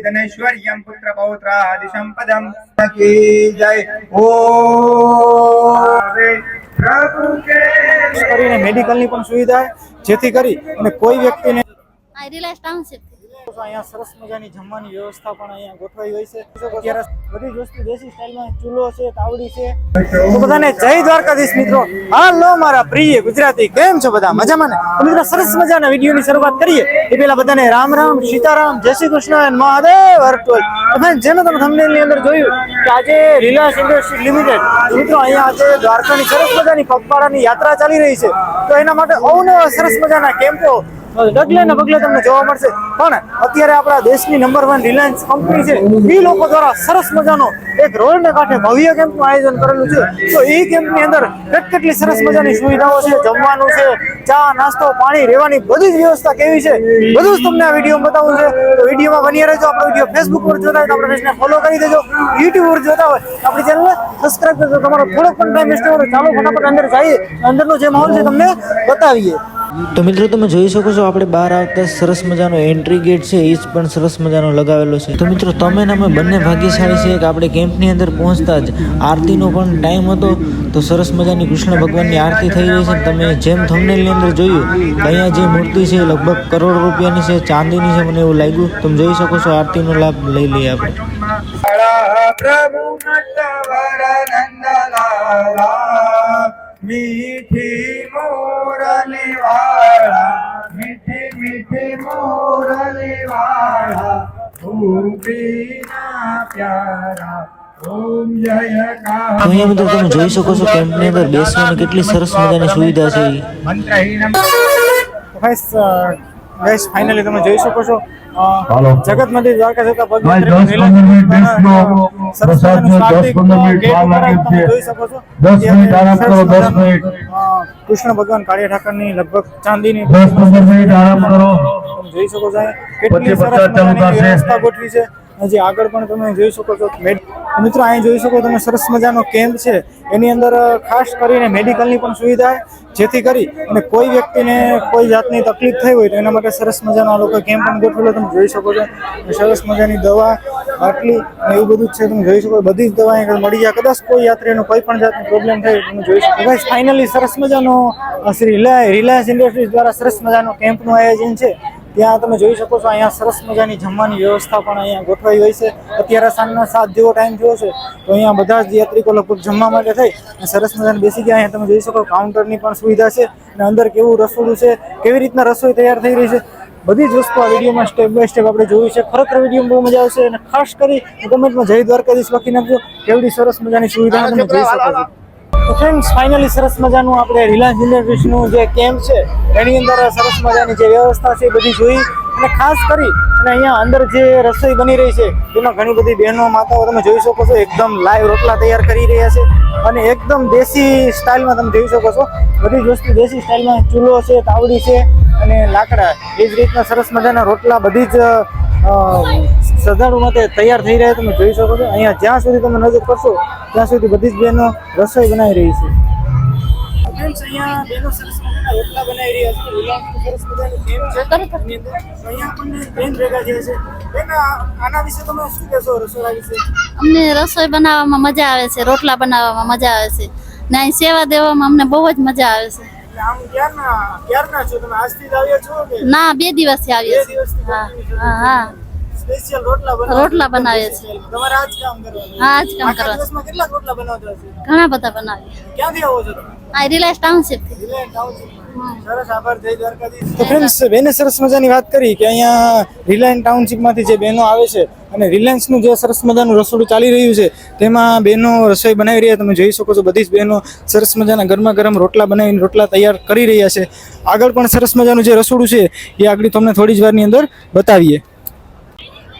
धनैश्वर्यं पुत्र पौत्रादिसम्पदं की जय ओ प्रभु के કરીને મેડિકલની પણ સુવિધા જેથી કરી અને કોઈ વ્યક્તિને આ રિલાયન્સ ટાઉનશીપ અહીંયા સરસ મજાની જમવાની વ્યવસ્થા પણ અહીંયા ગોઠવાઈ હોય છે. અત્યારે બધી વસ્તુ દેશી સ્ટાઇલમાં ચૂલો છે, તાવડી છે. તો બધાને જય દ્વારકાધીશ મિત્રો. હાલો મારા પ્રિય ગુજરાતી, કેમ છો બધા? મજામાં ને? મિત્રો સરસ મજાના વિડીયોની શરૂઆત કરીએ. એ પહેલા બધાને રામ રામ, સીતારામ, જય શ્રી કૃષ્ણ and મહાદેવ હરટોલ. તમે જેમ તમે thumbnail ની અંદર જોયું કે આજે રિલાયન્સ ઇન્ડસ્ટ્રી લિમિટેડ મિત્રો અહીંયા આજે દ્વારકાની સરસ મજાની પગપાળાની યાત્રા ચાલી રહી છે. તો એના માટે અવનવા સરસ મજાના કેમ્પો ડગલે ને પગલે તમને જોવા મળશે. પણ અત્યારે આપણા દેશની નંબર વન રિલાયન્સ કંપની છે, એ લોકો દ્વારા સરસ મજાનો એક રોડ ને કાંઠે ભવ્ય કેમ્પનું આયોજન કરેલું છે. તો એ કેમ્પની અંદર કેટ કેટલી સરસ મજાની સુવિધાઓ છે, જમવાનું છે, ચા, નાસ્તો, પાણી, રહેવાની બધી જ વ્યવસ્થા કેવી છે, બધું જ તમને આ વીડિયો બતાવવું છે. તો વિડીયોમાં બની રહેજો, આપણો વીડિયો ફેસબુક પર જોતા હોય તો આપણે પેજને ફોલો કરી દેજો. યુટ્યુબ પર જોતા હોય આપણી ચેનલને સબસ્ક્રાઈબ કરજો. તમારો થોડોક પણ ટાઈમ વેસ્ટ કરો ચાલો ફટાફટ અંદર જઈએ. અંદરનો જે માહોલ છે તમને બતાવીએ. તો મિત્રો તમે જોઈ શકો છો, આપણે બહાર આવતા સરસ મજાનો એન્ટ્રી ગેટ છે એ પણ સરસ મજાનો લગાવેલો છે. તો મિત્રો, તમે ને અમે બંને ભાગ્યશાળી છે કે આપણે કેમ્પની અંદર પહોંચતા જ. આરતીનો પણ ટાઈમ હતો, તો સરસ મજાની કૃષ્ણ ભગવાનની આરતી થઈ રહી છે. તમે જેમ થમનેલની અંદર જોયું અહીંયા જે મૂર્તિ છે લગભગ કરોડ રૂપિયાની છે, ચાંદીની છે, મને એવું લાગ્યું. તમે જોઈ શકો છો, આરતીનો લાભ લઈ લઈએ આપણે. પ્રભુ નટવર નંદલાલા મીઠી મોરલી વાળા મીઠી મીઠી મોરલી વાળા ભૂપીના પ્યારા અહીંયા મિત્રો તમે જોઈ શકો છો કેમ્પની અંદર બેસવાની કેટલી સરસ મજાની સુવિધા છે. મંત્રહીન ગાઈસ ફાઇનલી તમે જોઈ શકો છો. જગત મંદિર દ્વારકા જતા કૃષ્ણ ભગવાન કાળિયા ઠાકરની લગભગ ચાંદીની દસ પંદર મિનિટ આરામ કરો. જોઈ શકો છો કેટલી સરસ. વ્યવસ્થા ગોઠવી છે. હજી આગળ પણ તમે જોઈ શકો છો મિત્રો, અહીં જોઈ શકો તમે સરસ મજાનો કેમ્પ છે. એની અંદર ખાસ કરીને મેડિકલની પણ સુવિધા જેથી કરી અને કોઈ વ્યક્તિને કોઈ જાતની તકલીફ થઈ હોય તો એના માટે સરસ મજાનો આ લોકો કેમ્પ પણ ગોઠવેલો. તમે જોઈ શકો છો. સરસ મજાની દવા, આટલી એવું બધું છે. તમે જોઈ શકો બધી જ દવા અહીંયા મળી જાય કદાચ કોઈ યાત્રીનો કોઈ પણ જાતનો પ્રોબ્લેમ થાય તમે જોઈ શકો ગાઈસ ફાઇનલી સરસ મજાનો શ્રી રિલાયન્સ ઇન્ડસ્ટ્રીઝ દ્વારા સરસ મજાનો કેમ્પનું આયોજન છે. ત્યાં તમે જોઈ શકો છો, અહીંયા સરસ મજાની જમવાની વ્યવસ્થા પણ અહીંયા ગોઠવાઈ હોય છે. અત્યારે સાંજના સાત જેવો ટાઈમ થયો છે, તો અહીંયા બધા જ યાત્રિકો લગભગ જમવા માટે થઈ અને સરસ મજાને બેસી ગયા. અહીંયા તમે જોઈ શકો કાઉન્ટરની પણ સુવિધા છે અને અંદર કેવું રસોડું છે, કેવી રીતના રસોઈ તૈયાર થઈ રહી છે. બધી જ વસ્તુ આ વિડીયોમાં સ્ટેપ બાય સ્ટેપ આપણે જોયું છે. ખરેખર વીડિયો બહુ મજા આવશે અને ખાસ કરી કમેન્ટમાં જય દ્વારકાધીશ લખી નાખજો. કેવડી સરસ મજાની સુવિધા તમે જોઈ શકો છો. તો ફ્રેન્ડ્સ ફાઇનલી સરસ મજાનું આપણે રિલાયન્સ ઇન્ડસ્ટ્રીઝનું જે કેમ્પ છે, એની અંદર સરસ મજાની જે વ્યવસ્થા છે એ બધી જોઈ અને ખાસ કરી અને અહીંયા અંદર જે રસોઈ બની રહી છે તેમાં ઘણી બધી બહેનો, માતાઓ તમે જોઈ શકો છો, એકદમ લાઈવ રોટલા તૈયાર કરી રહ્યા છે અને એકદમ દેશી સ્ટાઇલમાં તમે જોઈ શકો છો. બધી જ વસ્તુ દેશી સ્ટાઇલમાં, ચૂલો છે, તાવડી છે અને લાકડા. એ જ રીતના સરસ મજાના રોટલા, બધી જ શ્રદ્ધાળુ માટે તૈયાર થઈ રહ્યા તમે જોઈ શકો છો. અહીંયા જ્યાં સુધી તમે નજર કરશો ત્યાં સુધી બધી જ બહેનો રસોઈ બનાવી રહી છે. અહીંયા બહેનો સરસ રોટલા બનાવી રહ્યા છે. વિલાસનું સરસ મજાનું કેમ્પ છે. એની અંદર. અહીંયા આપણને બેન ભેગા થયા છે. બેન આના વિશે તમે શું કહેશો રસોડા વિશે? અમને રસોઈ બનાવવામાં મજા આવે છે રોટલા બનાવવામાં મજા આવે છે. ને અહીં સેવા દેવામાં અમને બહુ જ મજા આવે છે. ના બે દિવસથી આવીએ છીએ. હા હા હા. સ્પેશિયલ રોટલા બનાવો રોટલા બનાવીએ છે તમારે આજ કામ કરવાનું હા, આ કામ કરવાનું. દિવસમાં કેટલા રોટલા બનાવતા છે ઘણા બધા બનાવીએ. ક્યાંથી આવો છો તમે? આ રિલાયન્સ રિલાયન્સ આભાર જય તો ફ્રેન્ડ્સ બેને સરસ મજાની વાત કરી કે અહીંયા રિલાયન્સ ટાઉનશીપમાંથી જે બહેનો આવે છે અને રિલાયન્સનું જે સરસ મજાનું રસોડું ચાલી રહ્યું છે તેમાં બહેનો રસોઈ બનાવી રહ્યા તમે જોઈ શકો છો બધી જ બહેનો સરસ મજાના ગરમા ગરમ રોટલા બનાવીને રોટલા તૈયાર કરી રહ્યા છે. આગળ પણ સરસ મજાનું જે રસોડું છે એ આગળ તમને થોડી જ વારની અંદર બતાવીએ.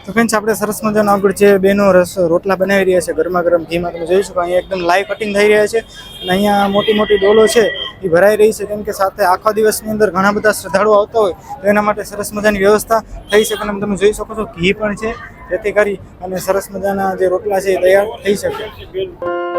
તો ફ્રેન્ડ્સ આપણે સરસ મજાનો આગળ જે બેનો રસ રોટલા બનાવી રહ્યા છે, ગરમા ગરમ ઘીમાં તમે જોઈ શકો, અહીંયા એકદમ લાઈવ કટિંગ થઈ રહ્યા છે અને અહીંયા મોટી મોટી ડોલો છે, એ ભરાઈ રહી છે, કેમ કે સાથે આખા દિવસની અંદર ઘણા બધા શ્રદ્ધાળુઓ આવતા હોય, તો એના માટે સરસ મજાની વ્યવસ્થા થઈ શકે અને તમે જોઈ શકો છો, ઘી પણ છે, જેથી કરી અને સરસ મજાના જે રોટલા છે એ તૈયાર થઈ શકે.